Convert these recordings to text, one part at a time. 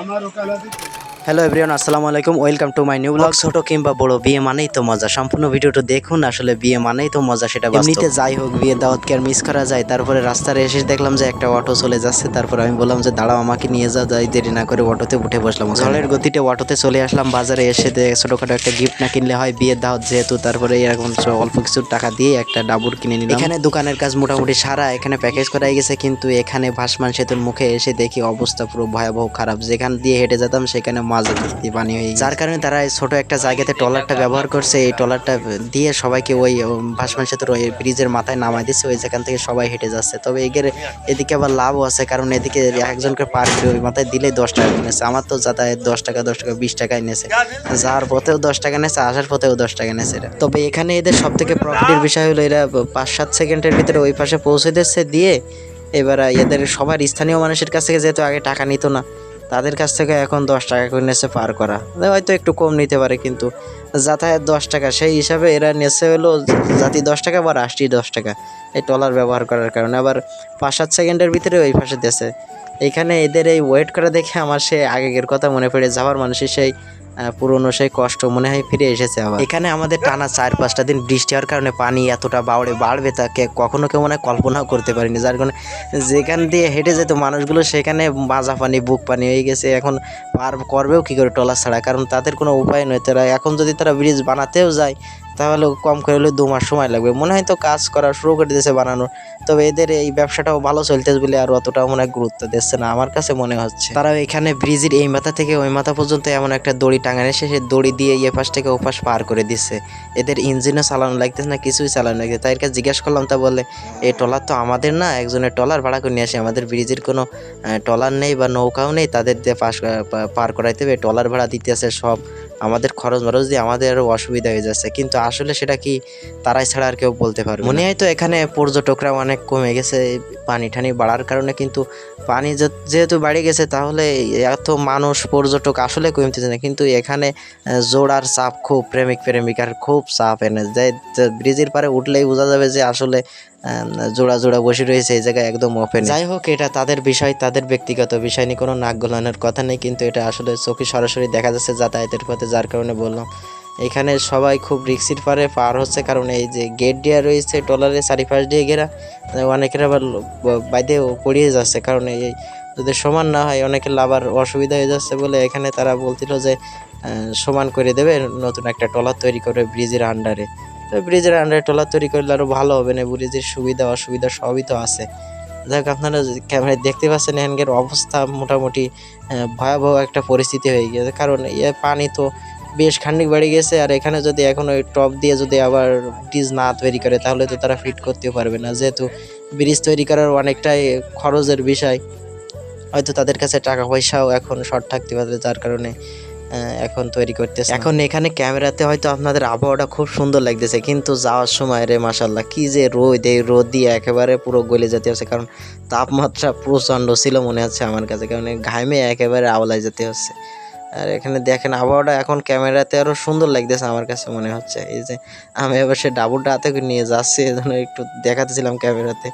আমার ওকালাতি hello everyone আসসালামু আলাইকুম। Welcome to my new blog ছোট কিংবা বড় বিয়ে মানেই তো মজা। সম্পূর্ণ ভিডিওটা দেখুন আসলে বিয়ে মানেই তো মজা সেটা এমনিতে যাই হোক বিয়ে দাওয়াত কি আর মিস করা যায়? তারপরে রাস্তায় এসে দেখলাম যে একটা অটো চলে যাচ্ছে। তারপরে আমি বললাম যে দাঁড়াও আমাকে নিয়ে যাও যাই দেরি না করে অটোতে উঠে বসলাম ঝড়ের গতিতে অটোতে চলে আসলাম বাজারে এসে ছোটখাটো একটা গিফট না কিনলে হয় বিয়ের দাওয়াত যেহেতু তারপরে এরকম অল্প কিছু টাকা দিয়ে একটা ডাবুর কিনে নিলাম। এখানে দোকানের কাজ মোটামুটি সারা এখানে প্যাকেজ করাই গেছে কিন্তু এখানে ভাসমান সেতুর মুখে এসে দেখি অবস্থা পুরো ভয়াবহ খারাপ। যেখান দিয়ে হেঁটে যেতাম সেখানে মাঝে ভর্তি পানি হয়ে যার কারণে তারা ছোট একটা জায়গাতে ট্রলারটা ব্যবহার করছে। এই ট্রলারটা দিয়ে সবাইকে ওই ভাসমান সেতুর ওই ব্রিজের মাথায় নামাই দিচ্ছে। ওই যেখান থেকে সবাই হেঁটে যাচ্ছে। তবে এগের এদিকে আবার লাভও আছে। কারণ এদিকে একজনকে পার ওই মাথায় দিলে দশ টাকা নিয়েছে। আমার তো যাতায়াত দশ টাকা দশ টাকা, বিশ টাকায় নিয়েছে। যাওয়ার পথেও দশ টাকা নিয়েছে, আসার পথেও দশ টাকা নিয়েছে এরা। তবে এখানে এদের সব থেকে প্রফিটের বিষয় হলো, এরা পাঁচ, সাত সেকেন্ডের ভিতরে ওই পাশে পৌঁছে দিচ্ছে। দিয়ে এবার এদের সবার স্থানীয় মানুষের কাছ থেকে যেহেতু আগে টাকা নিত না তাদের কাছ থেকে এখন দশ টাকা করে নিয়েছে পার করা। হয়তো একটু কম নিতে পারে, কিন্তু যাতায়াত দশ টাকা, সেই হিসাবে এরা নেছে হলো জাতি দশ টাকা বা রাষ্ট্রীয় দশ টাকা। এই টলার ব্যবহার করার কারণে। আবার পাঁচ সাত সেকেন্ডের ভিতরে ওই পাশে দেশে এখানে এদের এই ওয়েট করা দেখে আমার সে আগের কথা মনে পড়ে, যাওয়ার মানুষের সেই পুরনো সেই কষ্ট মনে হয় ফিরে এসেছে আবার। এখানে আমাদের টানা চার পাঁচটা দিন বৃষ্টি হওয়ার কারণে পানি এতটা বাড়ে বাড়বে তাকে কখনো কেউ মনে কল্পনাও করতে পারিনি। যার কারণে যেখান দিয়ে হেঁটে যেত মানুষগুলো, সেখানে মাজা পানি, বুক পানি হয়ে গেছে। এখন পার করবেও কী করে টলার ছাড়া? কারণ তাদের কোনো উপায় নয়। তারা এখন যদি তারা ব্রিজ বানাতেও যায় তাহলে কম করে হলে দু মাস সময় লাগবে। মনে হয় তো কাজ করা শুরু করে দিয়েছে বানানোর। তবে এদের এই ব্যবসাটাও ভালো চলতেছে বলে আর অতটাও মনে গুরুত্ব দিচ্ছে না, আমার কাছে মনে হচ্ছে। তারা এখানে ব্রিজের এই মাথা থেকে ওই মাথা পর্যন্ত এমন একটা দড়ি টাঙানো এসে দড়ি দিয়ে এ পাশ থেকে ও পাশ পার করে দিচ্ছে। এদের ইঞ্জিনও চালানো লাগতেছে না, কিছুই চালানো লাগছে তাই কাছে জিজ্ঞেস করলাম, তা বলে এই ট্রলার তো আমাদের না, একজনের ট্রলার ভাড়া করে নিয়ে আসে। আমাদের ব্রিজের কোনো ট্রলার নেই বা নৌকাও নেই, তাদের দিয়ে পাশ পার করাইতে হবে। ট্রলার ভাড়া দিতে আছে সব আমাদের খরচ মরচ দিয়ে আমাদের আরও অসুবিধা হয়ে যাচ্ছে। কিন্তু আসলে সেটা কি তারাই ছাড়া আর কেউ বলতে পারবে মনে হয় তো এখানে পর্যটকরা অনেক কমে গেছে পানি টানি বাড়ার কারণে, কিন্তু পানি যেহেতু বাড়ে গেছে, তাহলে এত মানুষ, পর্যটক আসলে কমতেছে না। কিন্তু এখানে জোড়ার চাপ খুব, প্রেমিক প্রেমিকার খুব চাপ এনে। যে ব্রিজের পারে উঠলেই বোঝা যাবে যে আসলে জোড়া জোড়া বসে রয়েছে, এই জায়গায় একদম ওপেন যাই হোক, এটা তাদের বিষয়, তাদের ব্যক্তিগত বিষয় নিয়ে কোনো নাক গলানোর কথা নেই, কিন্তু এটা আসলে চোখে সরাসরি দেখা যাচ্ছে যাতায়াতের পথে, যার কারণে বললাম। এখানে সবাই খুব রিক্সির পারে পার হচ্ছে, কারণ এই যে গেট দেওয়া রয়েছে, ট্রলারের চারিপাশ দিয়ে ঘেরা অনেকের আবার বাইদে পড়িয়ে যাচ্ছে, কারণ এই যদি সমান না হয়, অনেকের আবার অসুবিধা হয়ে যাচ্ছে বলে এখানে তারা বলছিল যে সমান করে দেবে নতুন একটা ট্রলার তৈরি করে ব্রিজের আন্ডারে তো ব্রিজের আন্ডারে ট্রলার তৈরি করলে আরও ভালো হবে, না ব্রিজের সুবিধা, অসুবিধা সবই তো আছে। যাক, আপনারা ক্যামেরায় দেখতে পাচ্ছেন, এখানকার অবস্থা মোটামুটি ভয়াবহ একটা পরিস্থিতি হয়ে গিয়েছে। কারণ এ পানি তো বেশ খানিক বেড়ে গেছে, আর এখানে যদি এখন ওই টপ দিয়ে যদি আবার ব্রিজ না তৈরি করে, তাহলে তো তারা ফিট করতেও পারবে না। যেহেতু ব্রিজ তৈরি করার অনেকটাই খরচের বিষয়, হয়তো তাদের কাছে টাকা পয়সাও এখন শর্ট থাকতে পারে, যার কারণে এখন তৈরি করতেছে। এখন এখানে ক্যামেরাতে হয়তো আপনাদের আবহাওয়াটা খুব সুন্দর লাগতেছে, কিন্তু যাওয়ার সময় রে মাসাল্লাহ কি যে রোদ, এই রোদ দিয়ে একেবারে পুরো গলে যেতে হচ্ছে, কারণ তাপমাত্রা প্রচণ্ড ছিল মনে হচ্ছে আমার কাছে, কারণ ঘামে একেবারে আওলায় যেতে হচ্ছে। আর এখানে দেখেন আবহাওয়াটা এখন ক্যামেরাতে আরও সুন্দর লাগতেছে আমার কাছে মনে হচ্ছে, এই যে আমি এবার সে ডাবুরটা হাতে করে নিয়ে যাচ্ছি, এই জন্য একটু দেখাতেছিলাম ক্যামেরাতে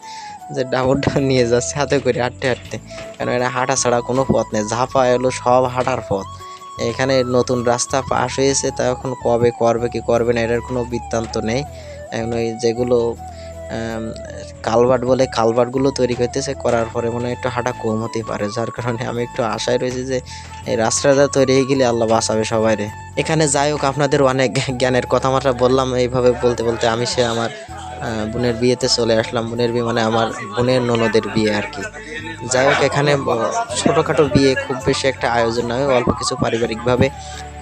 যে ডাবুরটা নিয়ে যাচ্ছে, হাতে করে হাঁটতে হাঁটতে, কারণ এটা হাঁটা ছাড়া কোনো পথ নেই ঝাপা এলো সব হাঁটার পথ। এখানে নতুন রাস্তা পাশ হয়েছে, তা এখন কবে করবে, কি করবে না, এটার কোনো বৃত্তান্ত নেই। এখন ওই যেগুলো কালভার্ট বলে কালভার্টগুলো তৈরি করতেছে করার পরে মনে হয় একটু হাঁটা কম হতে পারে। যার কারণে আমি একটু আশায় রয়েছি যে, এই রাস্তাটা তৈরি হয়ে গেলে আল্লাহ বাঁচাবে সবাই রে এখানে যাই হোক, আপনাদের অনেক জ্ঞানের কথাবার্তা বললাম, এইভাবে বলতে বলতে আমি সে আমার বোনের বিয়েতে চলে আসলাম। বোনের বিয়ে মানে আমার বোনের ননদের বিয়ে আর কি। যাই হোক এখানে ছোটোখাটো বিয়ে খুব বেশি একটা আয়োজন নয় অল্প কিছু পারিবারিকভাবে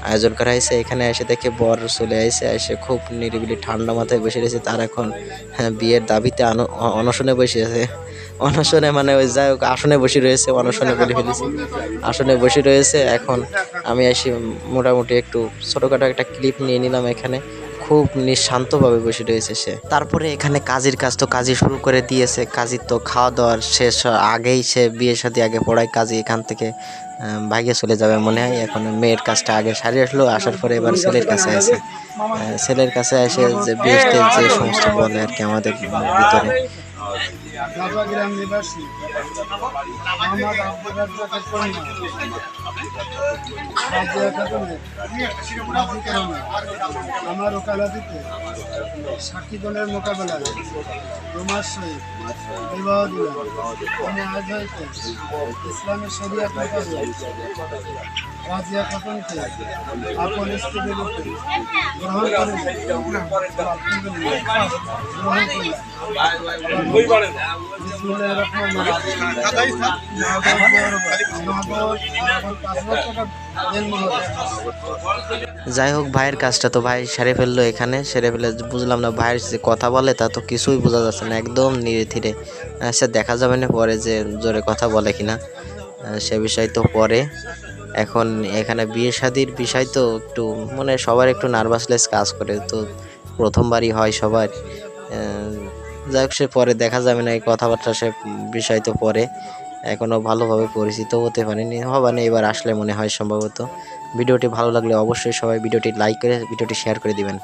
আয়োজন করা হয়েছে। এখানে এসে দেখে বর চলে আসে এসে খুব নিরিবিলি ঠান্ডা মাথায় বসে রয়েছে। তার এখন হ্যাঁ, বিয়ের দাবিতে অনশনে বসে আছে। অনশনে মানে ওই যাই হোক আসনে বসে রয়েছে অনশনে বলে ফেলেছি। আসনে বসে রয়েছে। এখন আমি এসে মোটামুটি একটু ছোটোখাটো একটা ক্লিপ নিয়ে নিলাম এখানে। খুব নিঃশান্তভাবে বসে রয়েছে সে। তারপরে এখানে কাজের কাজ তো কাজই শুরু করে দিয়েছে কাজের তো খাওয়া দাওয়ার শেষ আগেই সে বিয়ে সাথে আগে পড়ায় কাজে এখান থেকে ভাগে চলে যাবে মনে হয়। এখন মেয়ের কাজটা আগে সারিয়ে আসলো, আসার পরে এবার ছেলের কাছে আসে। ছেলের কাছে এসে যে বিয়েতে যে সমস্ত বলে আর কি আমাদের ভিতরে। ঢাকা গ্রাম নিবাসী মোহাম্মদ আব্দুল রাজ্জাকের কন্যা রাজিয়া মোকাবেলায় রোমার সহিত বিবাহ দিলাম। আমি আজ ইসলামের মোতাবেক যাই হোক, ভাইয়ের কাজটা তো ভাই সেরে ফেলল এখানে, সেরে ফেলে বুঝলাম না ভাইয়ের যে কথা বলে তা তো কিছুই বোঝা যাচ্ছে না, একদম ধীরে ধীরে। সে দেখা যাবে না পরে যে জোরে কথা বলে কিনা সে বিষয় তো পরে। এখন এখানে বিয়ে শাদির বিষয় তো একটু মানে সবার একটু নার্ভাসলেস কাজ করে, তো প্রথমবারই হয় সবার। যাই হোক সে পরে দেখা যাবে না, এই কথাবার্তা সে বিষয় তো পরে। এখনও ভালোভাবে পরিচিত হতে পারেনি। হবে না, এবার আসলে মনে হয় সম্ভবত। ভিডিওটি ভালো লাগলে অবশ্যই সবাই ভিডিওটি লাইক করে, ভিডিওটি শেয়ার করে দিবেন।